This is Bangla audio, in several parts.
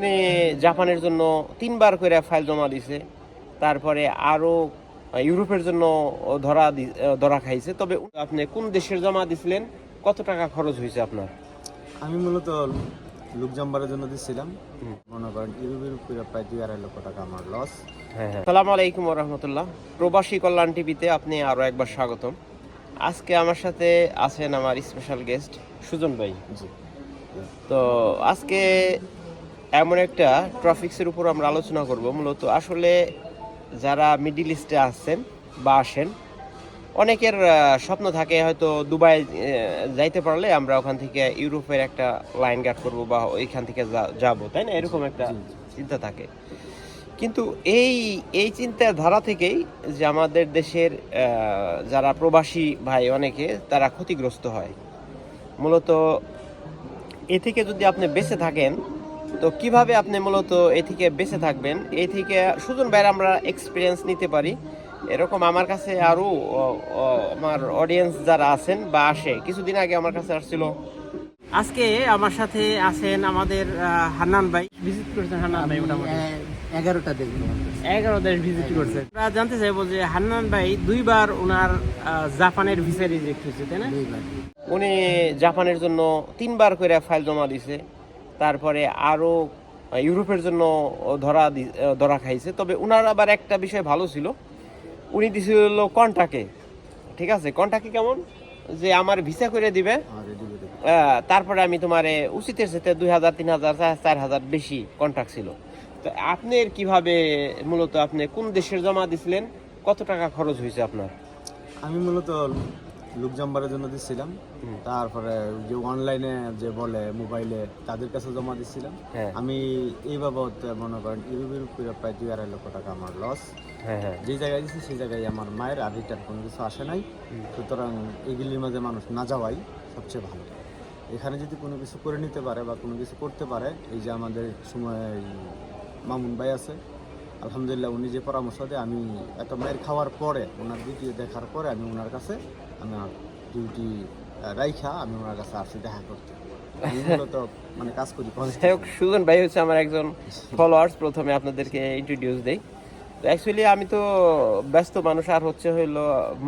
উনি জাপানের জন্য তিনবার করে ফাইল জমা দিছে। তারপরে আরও ইউরোপের জন্য ধরা ধরা খাইছে। তবে আপনি কোন দেশের জমা দিছিলেন? কত টাকা খরচ হয়েছে আপনার? আমি মূলত লুকজাম্বারের জন্য দিচ্ছিলাম মনে করেন ইউরোপের প্রায় দুই আড়াই লক্ষ টাকা আমার লস হ্যাঁ হ্যাঁ। সালাম আলাইকুম রহমতুল্লাহ। প্রবাসী কল্যাণ টিভিতে আপনি আরও একবার স্বাগতম। আজকে আমার সাথে আছেন আমার স্পেশাল গেস্ট সুজন ভাই। জি। তো আজকে এমন একটা ট্রাফিক্সের উপর আমরা আলোচনা করব। মূলত আসলে যারা মিডিল ইস্টে আসছেন বা আসেন অনেকের স্বপ্ন থাকে হয়তো দুবাই যাইতে পারলে আমরা ওখান থেকে ইউরোপের একটা লাইন গার্ড করব বা ওইখান থেকে যাব তাই না? এরকম একটা চিন্তা থাকে। কিন্তু এই এই চিন্তার ধারা থেকেই যে আমাদের দেশের যারা প্রবাসী ভাই অনেকে তারা ক্ষতিগ্রস্ত হয়। মূলত এ থেকে যদি আপনি বেঁচে থাকেন তো কীভাবে আপনি মূলত এ থেকে বেঁচে থাকবেন? এই থেকে সুজন ভাইয়ের আমরা এক্সপিরিয়েন্স নিতে পারি। এরকম আমার কাছে আরও আমার অডিয়েন্স যারা আছেন বা আসে কিছুদিন আগে আমার কাছে আসছিল। আজকে আমার সাথে আছেন আমাদের হান্নান ভাই। ভিজিট করেছেন হান্নান ভাই মোটামুটি। এগারোটা দেশ এগারো দেশ ভিজিট করছেন। আমরা জানতে চাইব যে হান্নান ভাই দুইবার ওনার জাপানের ভিসা রিজেক্ট হয়েছে তাই না? উনি জাপানের জন্য তিনবার করে ফাইল জমা দিছে তারপরে আরও ইউরোপের জন্য ধরা ধরা খাইছে। তবে উনার আবার একটা বিষয় ভালো ছিল। উনি দিছিল কন্টাকে। ঠিক আছে? কন্টাকে কেমন? যে আমার ভিসা করে দিবে। আহ, তারপরে আমি তোমার উচিতের সাথে দুই হাজার তিন হাজার চার- চার হাজার বেশি কন্ট্রাক্ট ছিল। তো আপনার কীভাবে মূলত আপনি কোন দেশের জমা দিছিলেন? কত টাকা খরচ হয়েছে আপনার? আমি মূলত লুকজাম্বারের জন্য দিচ্ছিলাম তারপরে যে অনলাইনে যে বলে মোবাইলে তাদের কাছে জমা দিচ্ছিলাম হ্যাঁ। আমি এই বাবদ মনে করেন ইউরোপের উপরে প্রায় দুই আড়াই লক্ষ টাকা আমার লস হ্যাঁ হ্যাঁ। যে জায়গায় দিচ্ছি সেই জায়গায় আমার মায়ের আর রিটার্ন কোনো কিছু আসে নাই। সুতরাং এগুলির মাঝে মানুষ না যাওয়াই সবচেয়ে ভালো। এখানে যদি কোনো কিছু করে নিতে পারে বা কোনো কিছু করতে পারে এই যে আমাদের সময় মামুন ভাই আছে আলহামদুলিল্লাহ উনি যে পরামর্শ দেয় আমি এত মায়ের খাওয়ার পরে ওনার ভিডিও দেখার পরে আমি ওনার কাছে আমার ডিউটি রাইখা আমি ওনার কাছে দেখা করতে। মানে কাজ করি যাই হোক সুজন ভাই হচ্ছে আমার একজন ফলোয়ার্স প্রথমে আপনাদেরকে ইন্ট্রোডিউস দেই। তো অ্যাকচুয়ালি আমি তো ব্যস্ত মানুষ আর হচ্ছে হইল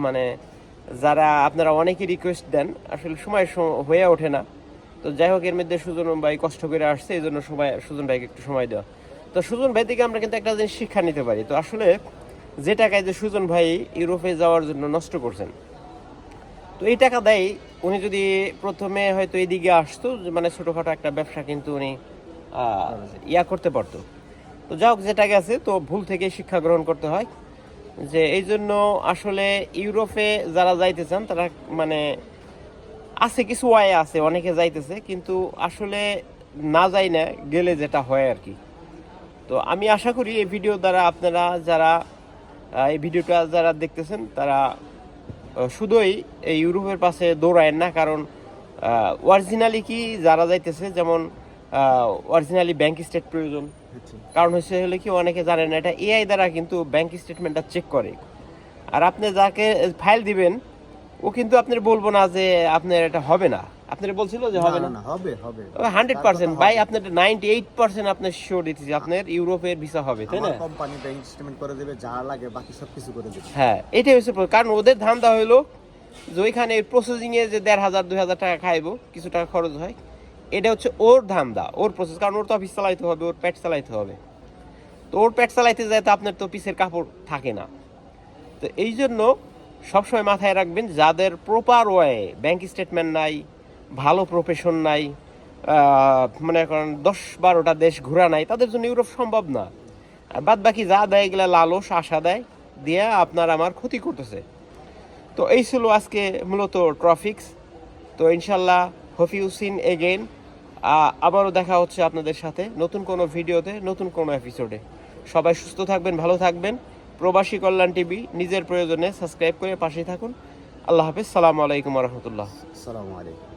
মানে যারা আপনারা অনেকেই রিকোয়েস্ট দেন আসলে সময় হয়ে ওঠে না। তো যাই হোক এর মধ্যে সুজন ভাই কষ্ট করে আসছে এই জন্য সময় সুজন ভাইকে একটু সময় দেওয়া। তো সুজন ভাই থেকে আমরা কিন্তু একটা জিনিস শিক্ষা নিতে পারি। তো আসলে যে টাকায় যে সুজন ভাই ইউরোপে যাওয়ার জন্য নষ্ট করছেন তো এই টাকা দেয়, উনি যদি প্রথমে হয়তো এদিকে আসতো মানে ছোটোখাটো একটা ব্যবসা কিন্তু উনি ইয়া করতে পারতো। তো যাই হোক যেটা গেছে তো ভুল থেকে শিক্ষা গ্রহণ করতে হয়। যে এই জন্য আসলে ইউরোপে যারা যাইতে চান, তারা মানে আছে কিছু ওয়াই আছে, অনেকে যাইতেছে, কিন্তু আসলে না যাই না, গেলে যেটা হয় আর কি। তো আমি আশা করি এই ভিডিও দ্বারা আপনারা যারা এই ভিডিওটা যারা দেখতেছেন, তারা শুধুই এই ইউরোপের পাশে দৌড়ায় না কারণ অরিজিনালি কি যারা যাইতেছে যেমন অরিজিনালি ব্যাংক স্টেট প্রয়োজন। কারণ হচ্ছে হলে কি অনেকে জানে না এটা এআই দ্বারা কিন্তু ব্যাংক স্টেটমেন্টটা চেক করে। আর আপনি যাকে ফাইল দিবেন ও কিন্তু আপনার বলব না যে আপনার এটা হবে না। আপনার বলছিল যে হবে না হবে হবে। হান্ড্রেড পার্সেন্ট ভাই আপনার নাইনটি এইট পার্সেন্ট আপনার শিওর দিতেছি। আপনার ইউরোপের ভিসা হবে তাই না? আমার কোম্পানি ব্যাংক স্টেটমেন্ট করে দেবে যা লাগে বাকি সব কিছু করে দেবে। হ্যাঁ এটাই হচ্ছে কারণ ওদের ধান্দা হইল যে ওইখানে প্রসেসিং এ যে দেড় হাজার দুই হাজার টাকা খাইবো কিছু টাকা খরচ হয় এটা হচ্ছে ওর ধান্দা ওর প্রসেস কারণ ওর তো অফিস চালাইতে হবে ওর পেট চালাইতে হবে। তো ওর পেট চালাইতে যায় তো আপনার তো পিসের কাপড় থাকে না। তো এই জন্য সবসময় মাথায় রাখবেন যাদের প্রপার ওয়ে ব্যাংক স্টেটমেন্ট নাই ভালো প্রফেশন নাই মানে করেন দশ বারোটা দেশ ঘোরা নাই, তাদের জন্য ইউরোপ সম্ভব না। আর বাদ বাকি যা দেয় এগুলা লালস আশা দেয়, দিয়ে আপনার আমার ক্ষতি করতেছে। তো এই ছিল আজকে মূলত ট্রাফিক্স তো ইনশাল্লাহ হফিউ সিন এগেইন আবারও দেখা হচ্ছে আপনাদের সাথে নতুন কোনো ভিডিওতে, নতুন কোনো এপিসোডে সবাই সুস্থ থাকবেন, ভালো থাকবেন। প্রবাসী কল্যাণ টিভি নিজের প্রয়োজনে সাবস্ক্রাইব করে পাশে থাকুন। আল্লাহ হাফিজ, সালামু আলাইকুম রহমতুল্লাহ। আসসালামু আলাইকুম।